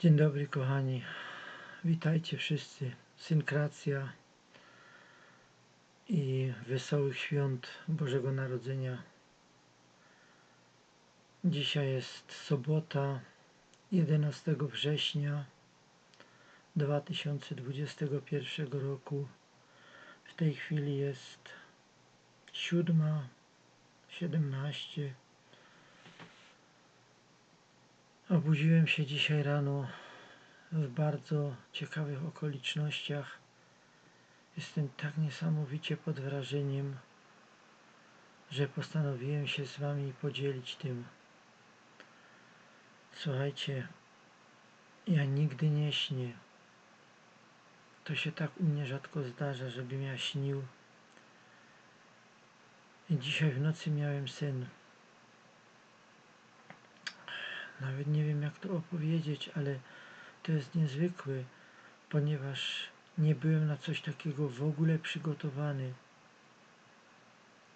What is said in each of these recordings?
Dzień dobry kochani, witajcie wszyscy. Synkracja i wesołych świąt Bożego Narodzenia. Dzisiaj jest sobota 11 września 2021 roku. W tej chwili jest 7.17. Obudziłem się dzisiaj rano w bardzo ciekawych okolicznościach. Jestem tak niesamowicie pod wrażeniem, że postanowiłem się z Wami podzielić tym. Słuchajcie, ja nigdy nie śnię. To się tak u mnie rzadko zdarza, żebym ja śnił. I dzisiaj w nocy miałem sen. Nawet nie wiem jak to opowiedzieć, ale to jest niezwykłe, ponieważ nie byłem na coś takiego w ogóle przygotowany.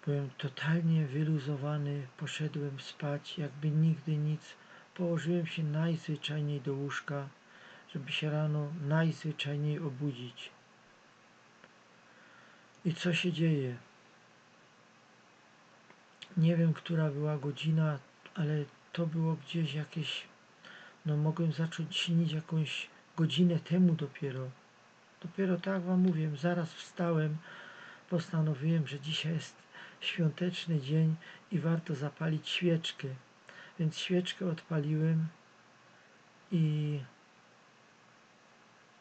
Byłem totalnie wyluzowany, poszedłem spać, jakby nigdy nic. Położyłem się najzwyczajniej do łóżka, żeby się rano najzwyczajniej obudzić. I co się dzieje? Nie wiem, która była godzina, ale to było gdzieś jakieś, no mogłem zacząć śnić jakąś godzinę temu dopiero. Dopiero tak wam mówię, zaraz wstałem, postanowiłem, że dzisiaj jest świąteczny dzień i warto zapalić świeczkę. Więc świeczkę odpaliłem i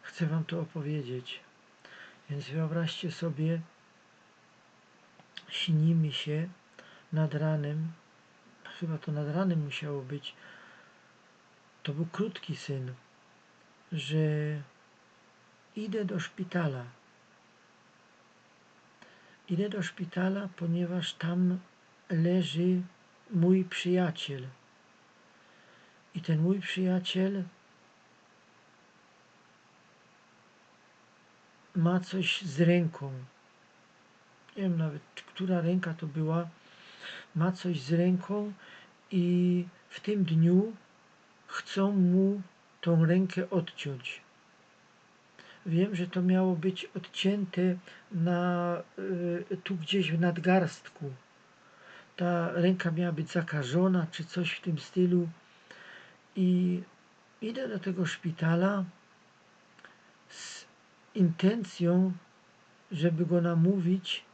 chcę wam to opowiedzieć. Więc wyobraźcie sobie, śnimy się nad ranem, chyba to nad ranem musiało być, to był krótki syn, że idę do szpitala. Idę do szpitala, ponieważ tam leży mój przyjaciel. I ten mój przyjaciel ma coś z ręką. Nie wiem nawet, która ręka to była. Ma coś z ręką i w tym dniu chcą mu tą rękę odciąć. Wiem, że to miało być odcięte na, y, tu gdzieś w nadgarstku. Ta ręka miała być zakażona, czy coś w tym stylu. I idę do tego szpitala z intencją, żeby go namówić,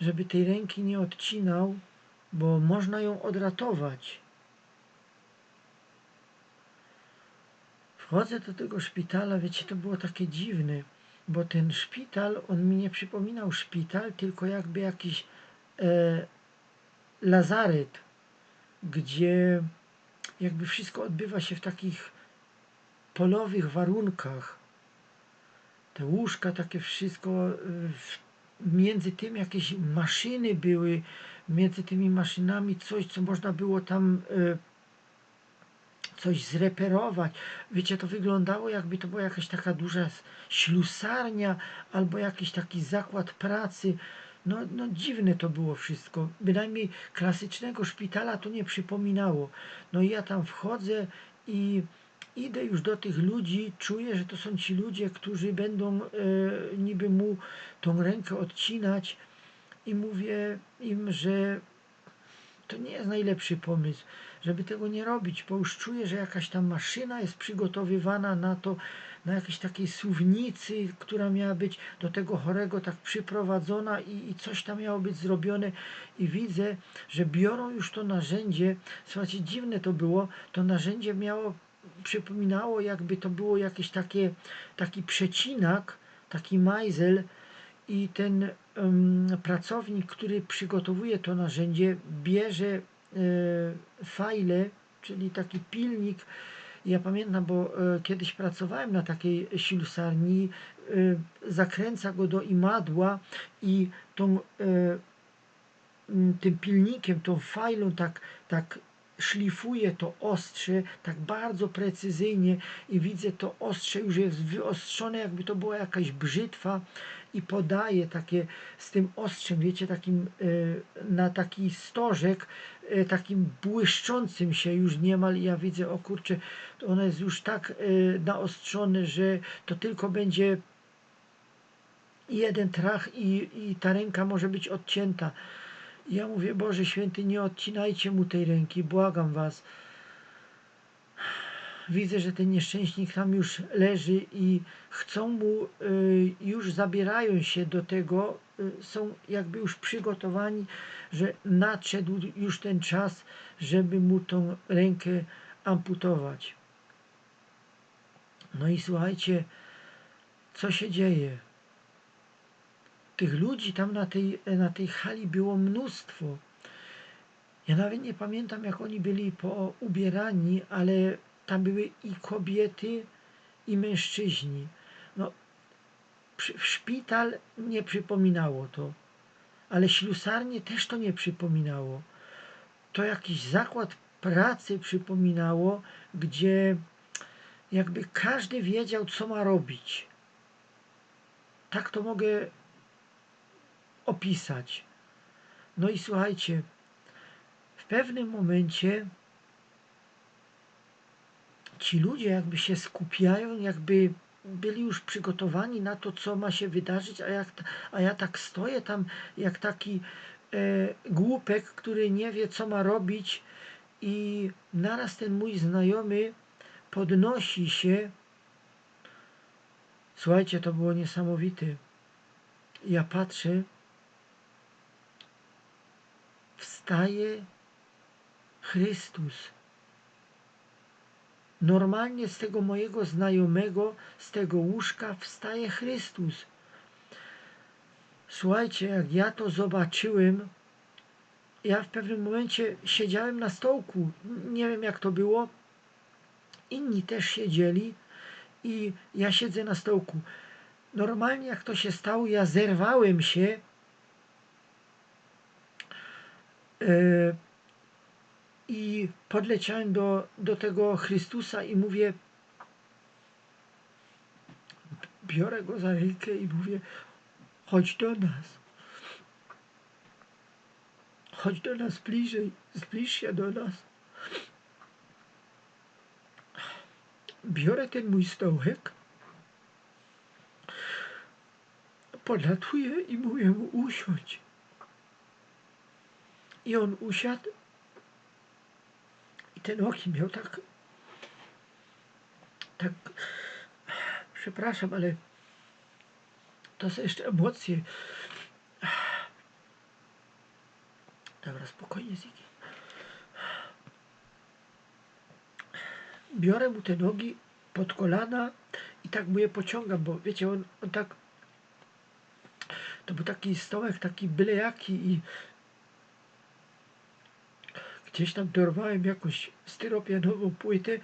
żeby tej ręki nie odcinał, bo można ją odratować. Wchodzę do tego szpitala, wiecie, to było takie dziwne, bo ten szpital, on mi nie przypominał szpital, tylko jakby jakiś e, lazaret, gdzie jakby wszystko odbywa się w takich polowych warunkach. Te łóżka, takie wszystko, między tym jakieś maszyny były, między tymi maszynami coś, co można było tam e, coś zreperować. Wiecie, to wyglądało jakby to była jakaś taka duża ślusarnia albo jakiś taki zakład pracy. No, no dziwne to było wszystko. Bynajmniej klasycznego szpitala to nie przypominało. No i ja tam wchodzę i idę już do tych ludzi, czuję, że to są ci ludzie, którzy będą e, niby mu tą rękę odcinać i mówię im, że to nie jest najlepszy pomysł, żeby tego nie robić, bo już czuję, że jakaś tam maszyna jest przygotowywana na to, na jakiejś takiej suwnicy, która miała być do tego chorego tak przyprowadzona i, i coś tam miało być zrobione. I widzę, że biorą już to narzędzie, słuchajcie, dziwne to było, to narzędzie miało, przypominało jakby to było jakieś takie, taki przecinak, taki majzel i ten pracownik, który przygotowuje to narzędzie, bierze e, fajle, czyli taki pilnik. Ja pamiętam, bo e, kiedyś pracowałem na takiej ślusarni, e, zakręca go do imadła i tą, tym pilnikiem, tą fajlą tak, tak szlifuje to ostrze tak bardzo precyzyjnie i widzę to ostrze już jest wyostrzone, jakby to była jakaś brzytwa i podaje takie z tym ostrzem, wiecie, takim y, na taki stożek, y, takim błyszczącym się już niemal. I ja widzę, o kurczę, to ono jest już tak y, naostrzone, że to tylko będzie jeden trach i, i ta ręka może być odcięta. I ja mówię, Boże Święty, nie odcinajcie mu tej ręki, błagam was. Widzę, że ten nieszczęśnik tam już leży i chcą mu, y, już zabierają się do tego, y, są jakby już przygotowani, że nadszedł już ten czas, żeby mu tą rękę amputować. No i słuchajcie, co się dzieje? Tych ludzi tam na tej, na tej hali było mnóstwo. Ja nawet nie pamiętam, jak oni byli poubierani, ale tam były i kobiety, i mężczyźni. No, szpital nie przypominało to, ale ślusarnie też to nie przypominało. To jakiś zakład pracy przypominało, gdzie jakby każdy wiedział, co ma robić. Tak to mogę opisać. No i słuchajcie, w pewnym momencie ci ludzie jakby się skupiają, jakby byli już przygotowani na to, co ma się wydarzyć, a, jak, a ja tak stoję tam jak taki e, głupek, który nie wie, co ma robić i naraz ten mój znajomy podnosi się. Słuchajcie, to było niesamowite. Ja patrzę, wstaje Chrystus. Normalnie z tego mojego znajomego, z tego łóżka wstaje Chrystus. Słuchajcie, jak ja to zobaczyłem, ja w pewnym momencie siedziałem na stołku. Nie wiem jak to było. Inni też siedzieli i ja siedzę na stołku. Normalnie jak to się stało, ja zerwałem się. Yy, i podleciałem do, do tego Chrystusa i mówię, biorę go za rękę i mówię, chodź do nas. Chodź do nas bliżej, zbliż się do nas. Biorę ten mój stołek, podlatuję i mówię mu usiądź. I on usiadł te nogi miał tak, tak, przepraszam, ale to są jeszcze emocje. Dobra, spokojnie, Ziki. Biorę mu te nogi pod kolana i tak mu je pociągam, bo wiecie, on, on tak to był taki stołek, taki byle jaki i Gdzieś tam dorwałem jakąś styropianową płytę.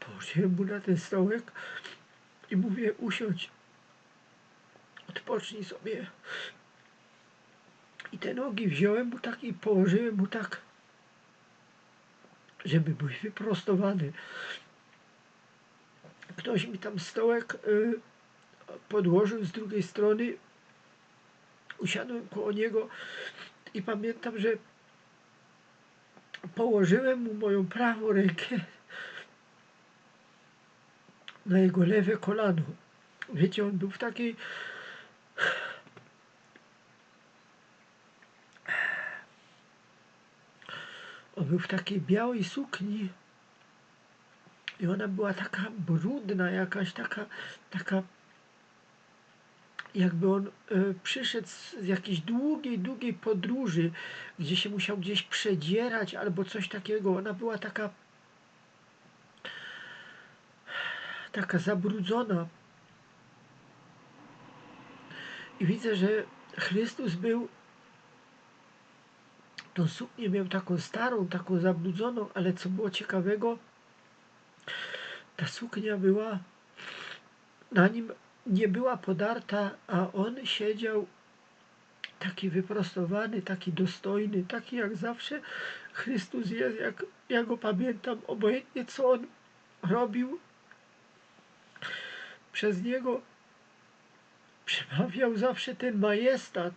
Położyłem mu na ten stołek i mówię, usiądź. Odpocznij sobie. I te nogi wziąłem mu tak i położyłem mu tak, żeby były wyprostowane. Ktoś mi tam stołek y, podłożył z drugiej strony. Usiadłem koło niego i pamiętam, że położyłem mu moją prawą rękę na jego lewe kolano. Wiecie, on był w takiej on był w takiej białej sukni i ona była taka brudna, jakaś taka, taka jakby on y, przyszedł z jakiejś długiej, długiej podróży, gdzie się musiał gdzieś przedzierać albo coś takiego. Ona była taka taka zabrudzona. I widzę, że Chrystus był tą suknię miał taką starą, taką zabrudzoną, ale co było ciekawego, ta suknia była na nim nie była podarta, a on siedział taki wyprostowany, taki dostojny, taki jak zawsze Chrystus jest, jak ja go pamiętam, obojętnie co on robił. Przez niego przemawiał zawsze ten majestat.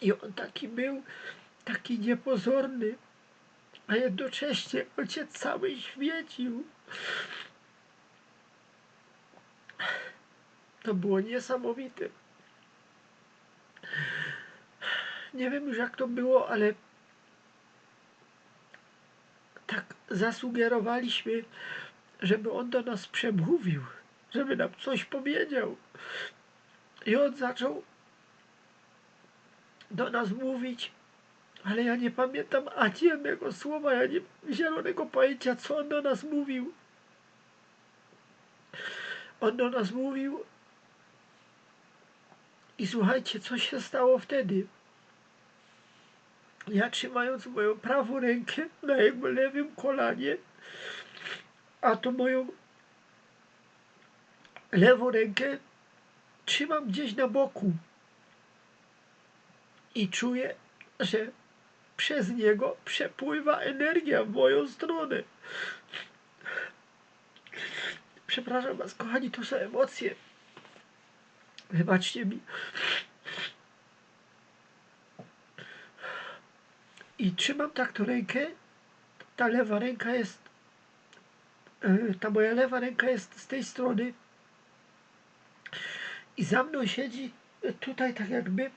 I on taki był, taki niepozorny, a jednocześnie ojciec cały świecił. To było niesamowite. Nie wiem już jak to było, ale tak zasugerowaliśmy, żeby on do nas przemówił, żeby nam coś powiedział. I on zaczął do nas mówić, ale ja nie pamiętam ani jednego słowa, ja nie zielonego pojęcia, co on do nas mówił. On do nas mówił i słuchajcie, co się stało wtedy. Ja trzymając moją prawą rękę na jego lewym kolanie, a to moją lewą rękę trzymam gdzieś na boku i czuję, że przez niego przepływa energia w moją stronę. Przepraszam Was, kochani, to są emocje. Wybaczcie mi. I trzymam tak tą rękę. Ta lewa ręka jest, e, ta moja lewa ręka jest z tej strony. I za mną siedzi tutaj tak jakby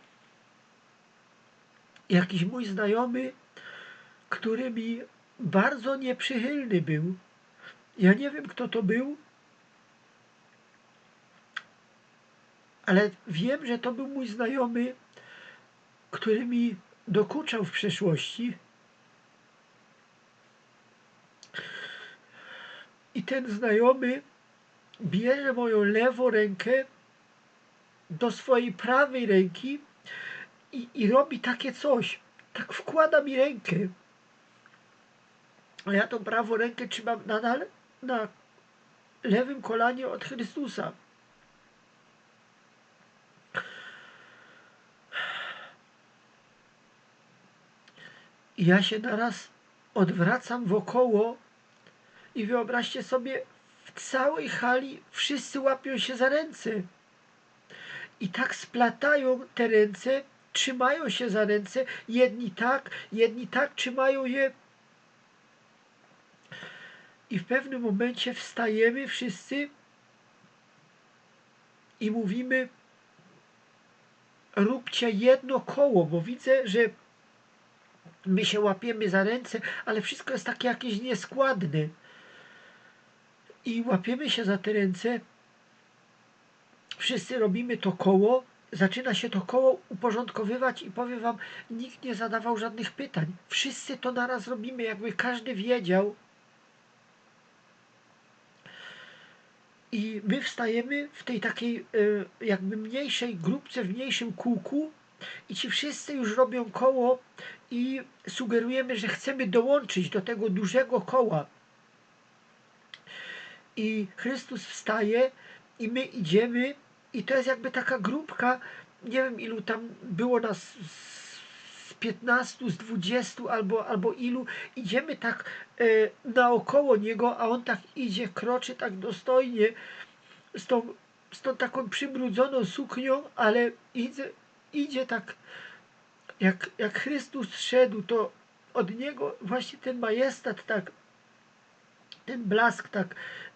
jakiś mój znajomy, który mi bardzo nieprzychylny był. Ja nie wiem, kto to był, ale wiem, że to był mój znajomy, który mi dokuczał w przeszłości. I ten znajomy bierze moją lewą rękę do swojej prawej ręki i, i robi takie coś. Tak wkłada mi rękę. A ja tą prawą rękę trzymam nadal na lewym kolanie od Chrystusa. I ja się naraz odwracam wokoło i wyobraźcie sobie, w całej hali wszyscy łapią się za ręce. I tak splatają te ręce, trzymają się za ręce, jedni tak, jedni tak, trzymają je. I w pewnym momencie wstajemy wszyscy i mówimy, róbcie jedno koło, bo widzę, że my się łapiemy za ręce, ale wszystko jest takie jakieś nieskładne. I łapiemy się za te ręce, wszyscy robimy to koło, zaczyna się to koło uporządkowywać i powiem wam, nikt nie zadawał żadnych pytań. Wszyscy to naraz robimy, jakby każdy wiedział. I my wstajemy w tej takiej e, jakby mniejszej grupce, w mniejszym kółku i ci wszyscy już robią koło i sugerujemy, że chcemy dołączyć do tego dużego koła. I Chrystus wstaje i my idziemy i to jest jakby taka grupka, nie wiem ilu tam było nas z 15, z 20 albo, albo ilu, idziemy tak e, naokoło niego, a on tak idzie, kroczy tak dostojnie z tą, z tą taką przybrudzoną suknią, ale idzie, idzie tak jak, jak Chrystus szedł, to od Niego właśnie ten majestat tak, ten blask tak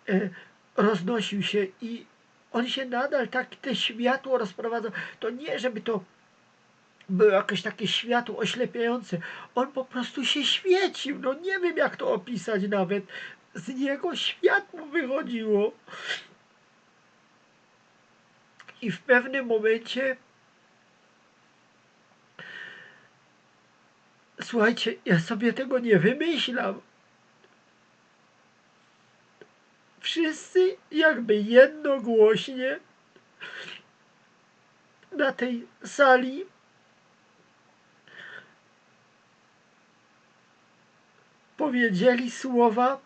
e, roznosił się i on się nadal tak te światło rozprowadzał. To nie, żeby to było jakieś takie światło oślepiające. On po prostu się świecił. No nie wiem, jak to opisać nawet. Z niego światło wychodziło. I w pewnym momencie Słuchajcie, ja sobie tego nie wymyślam. Wszyscy jakby jednogłośnie na tej sali powiedzieli słowa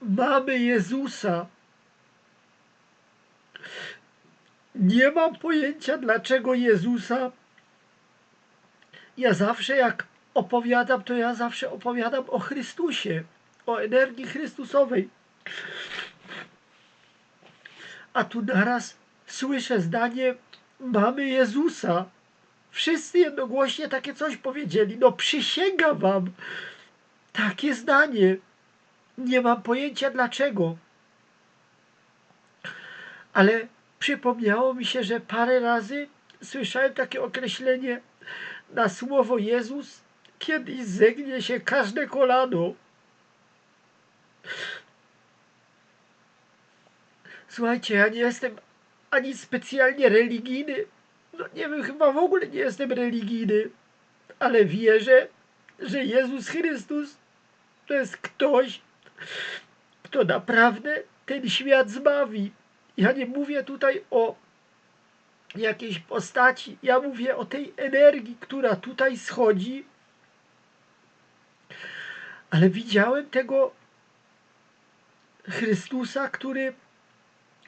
Mamy Jezusa. Nie mam pojęcia, dlaczego Jezusa ja zawsze jak opowiadam, to ja zawsze opowiadam o Chrystusie, o energii Chrystusowej. A tu naraz słyszę zdanie mamy Jezusa. Wszyscy jednogłośnie takie coś powiedzieli. No przysięgam wam. Takie zdanie. Nie mam pojęcia dlaczego. Ale przypomniało mi się, że parę razy słyszałem takie określenie na słowo Jezus, kiedyś zegnie się każde kolano. Słuchajcie, ja nie jestem ani specjalnie religijny, no nie wiem, chyba w ogóle nie jestem religijny, ale wierzę, że Jezus Chrystus to jest ktoś, kto naprawdę ten świat zbawi. Ja nie mówię tutaj o jakiejś postaci, ja mówię o tej energii, która tutaj schodzi, ale widziałem tego Chrystusa, który,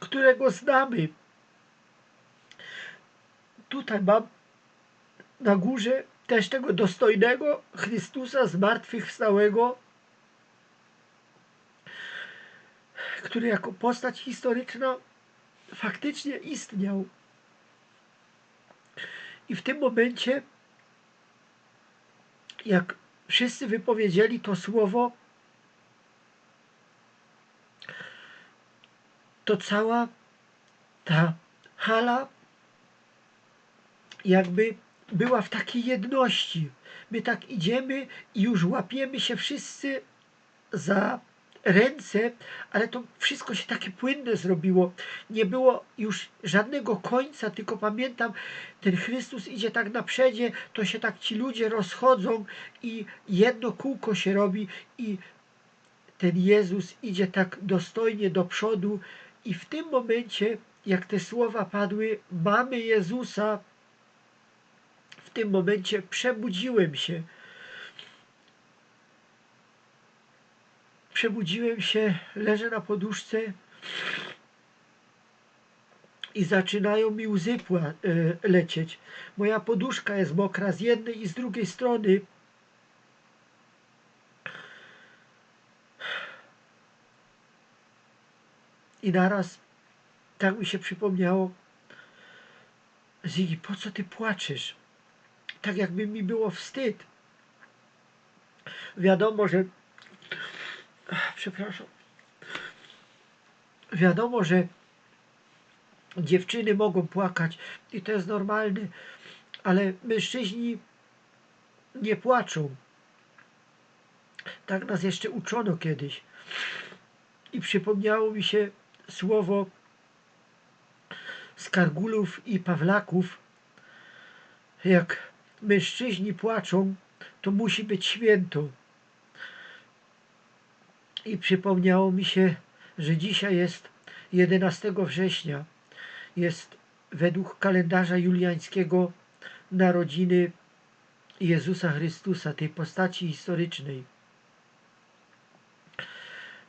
którego znamy. Tutaj mam na górze też tego dostojnego Chrystusa zmartwychwstałego, który jako postać historyczna faktycznie istniał. I w tym momencie, jak wszyscy wypowiedzieli to słowo, to cała ta hala jakby była w takiej jedności. My tak idziemy i już łapiemy się wszyscy za ręce, ale to wszystko się takie płynne zrobiło. Nie było już żadnego końca, tylko pamiętam, ten Chrystus idzie tak na przedzie, to się tak ci ludzie rozchodzą i jedno kółko się robi i ten Jezus idzie tak dostojnie do przodu i w tym momencie, jak te słowa padły, mamy Jezusa, w tym momencie przebudziłem się. Przebudziłem się, leżę na poduszce i zaczynają mi łzy e, lecieć. Moja poduszka jest mokra z jednej i z drugiej strony. I naraz tak mi się przypomniało, Zigi, po co ty płaczesz? Tak jakby mi było wstyd. Wiadomo, że przepraszam. Wiadomo, że dziewczyny mogą płakać i to jest normalne, ale mężczyźni nie płaczą. Tak nas jeszcze uczono kiedyś. I przypomniało mi się słowo Skargulów i Pawlaków, jak mężczyźni płaczą, to musi być święto. I przypomniało mi się, że dzisiaj jest 11 września. Jest według kalendarza juliańskiego narodziny Jezusa Chrystusa, tej postaci historycznej.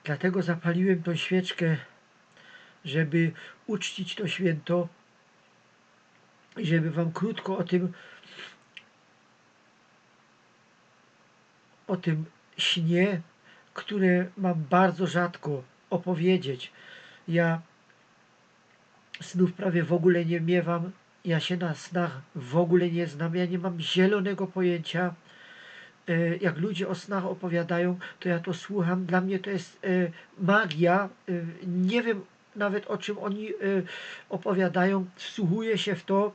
Dlatego zapaliłem tą świeczkę, żeby uczcić to święto i żeby Wam krótko o tym o tym śnie które mam bardzo rzadko opowiedzieć. Ja snów prawie w ogóle nie miewam, ja się na snach w ogóle nie znam, ja nie mam zielonego pojęcia. E, jak ludzie o snach opowiadają, to ja to słucham. Dla mnie to jest e, magia. E, nie wiem nawet o czym oni opowiadają. Wsłuchuję się w to,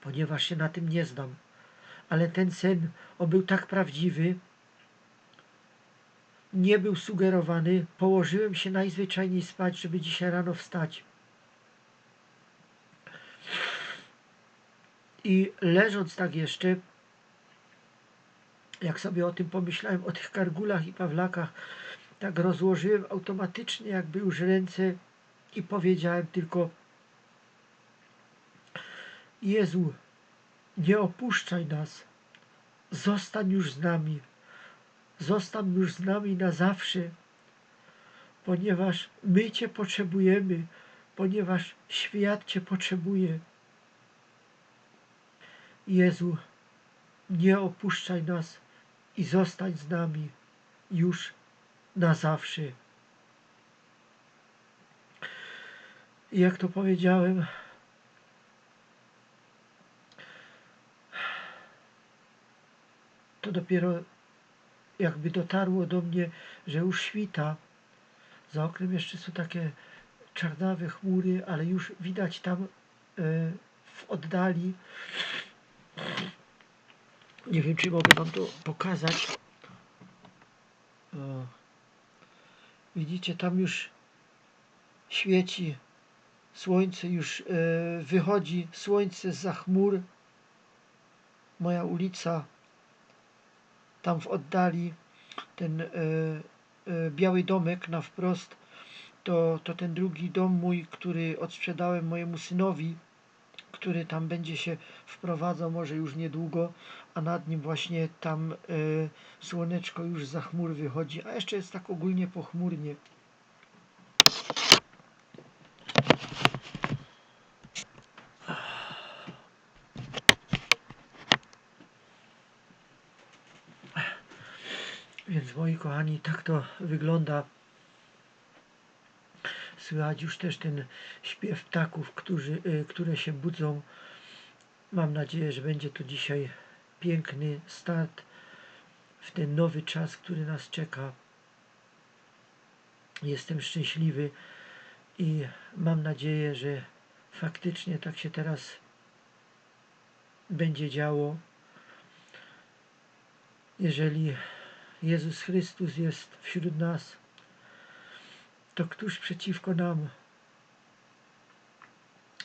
ponieważ się na tym nie znam. Ale ten sen, on był tak prawdziwy, nie był sugerowany. Położyłem się najzwyczajniej spać, żeby dzisiaj rano wstać. I leżąc tak jeszcze, jak sobie o tym pomyślałem, o tych kargulach i pawlakach, tak rozłożyłem automatycznie jakby już ręce i powiedziałem tylko Jezu, nie opuszczaj nas, zostań już z nami zostań już z nami na zawsze, ponieważ my Cię potrzebujemy, ponieważ świat Cię potrzebuje. Jezu, nie opuszczaj nas i zostań z nami już na zawsze. Jak to powiedziałem, to dopiero jakby dotarło do mnie, że już świta. Za oknem jeszcze są takie czarnawe chmury, ale już widać tam e, w oddali. Nie wiem, czy mogę Wam to pokazać. O. Widzicie, tam już świeci słońce, już e, wychodzi słońce za chmur. Moja ulica tam w oddali, ten e, e, biały domek na wprost, to, to ten drugi dom mój, który odsprzedałem mojemu synowi, który tam będzie się wprowadzał może już niedługo, a nad nim właśnie tam e, słoneczko już za chmur wychodzi, a jeszcze jest tak ogólnie pochmurnie. Więc moi kochani, tak to wygląda. Słychać już też ten śpiew ptaków, którzy, y, które się budzą. Mam nadzieję, że będzie to dzisiaj piękny start w ten nowy czas, który nas czeka. Jestem szczęśliwy i mam nadzieję, że faktycznie tak się teraz będzie działo. Jeżeli Jezus Chrystus jest wśród nas, to któż przeciwko nam?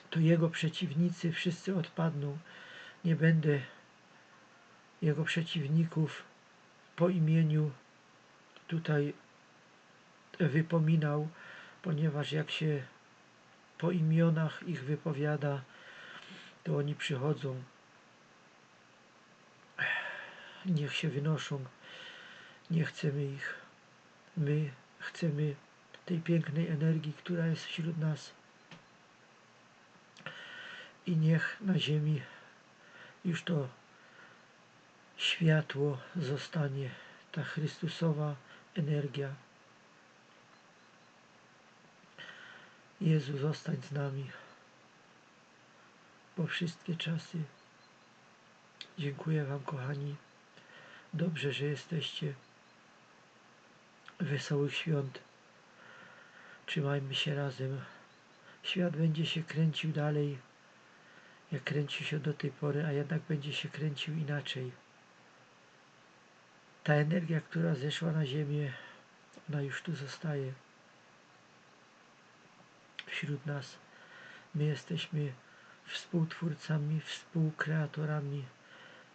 To Jego przeciwnicy wszyscy odpadną. Nie będę Jego przeciwników po imieniu tutaj wypominał, ponieważ jak się po imionach ich wypowiada, to oni przychodzą. Niech się wynoszą nie chcemy ich. My chcemy tej pięknej energii, która jest wśród nas. I niech na ziemi już to światło zostanie, ta Chrystusowa energia. Jezu, zostań z nami po wszystkie czasy. Dziękuję Wam, kochani. Dobrze, że jesteście. Wesołych świąt. Trzymajmy się razem. Świat będzie się kręcił dalej, jak kręci się do tej pory, a jednak będzie się kręcił inaczej. Ta energia, która zeszła na ziemię, ona już tu zostaje. Wśród nas. My jesteśmy współtwórcami, współkreatorami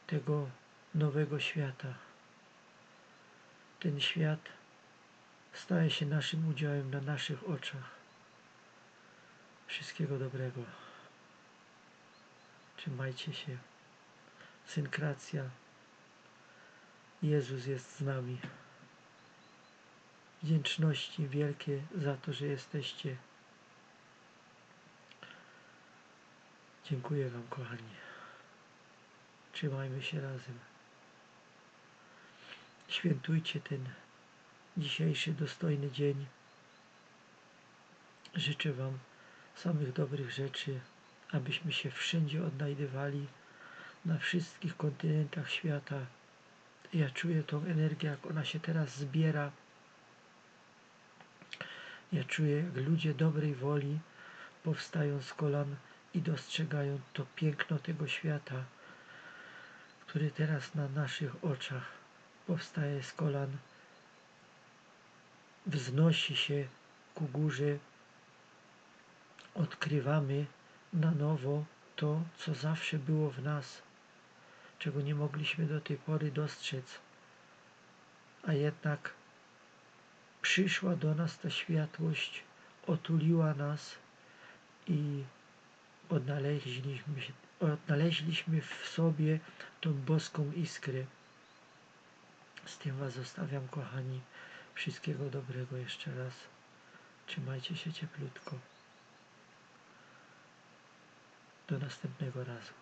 tego nowego świata. Ten świat staje się naszym udziałem na naszych oczach. Wszystkiego dobrego. Trzymajcie się. Synkracja. Jezus jest z nami. Wdzięczności wielkie za to, że jesteście. Dziękuję Wam, kochani. Trzymajmy się razem. Świętujcie ten dzisiejszy dostojny dzień. Życzę Wam samych dobrych rzeczy, abyśmy się wszędzie odnajdywali, na wszystkich kontynentach świata. Ja czuję tą energię, jak ona się teraz zbiera. Ja czuję, jak ludzie dobrej woli powstają z kolan i dostrzegają to piękno tego świata, który teraz na naszych oczach powstaje z kolan wznosi się ku górze, odkrywamy na nowo to, co zawsze było w nas, czego nie mogliśmy do tej pory dostrzec, a jednak przyszła do nas ta światłość, otuliła nas i odnaleźliśmy, odnaleźliśmy w sobie tą boską iskrę. Z tym Was zostawiam, kochani. Wszystkiego dobrego jeszcze raz. Trzymajcie się cieplutko. Do następnego razu.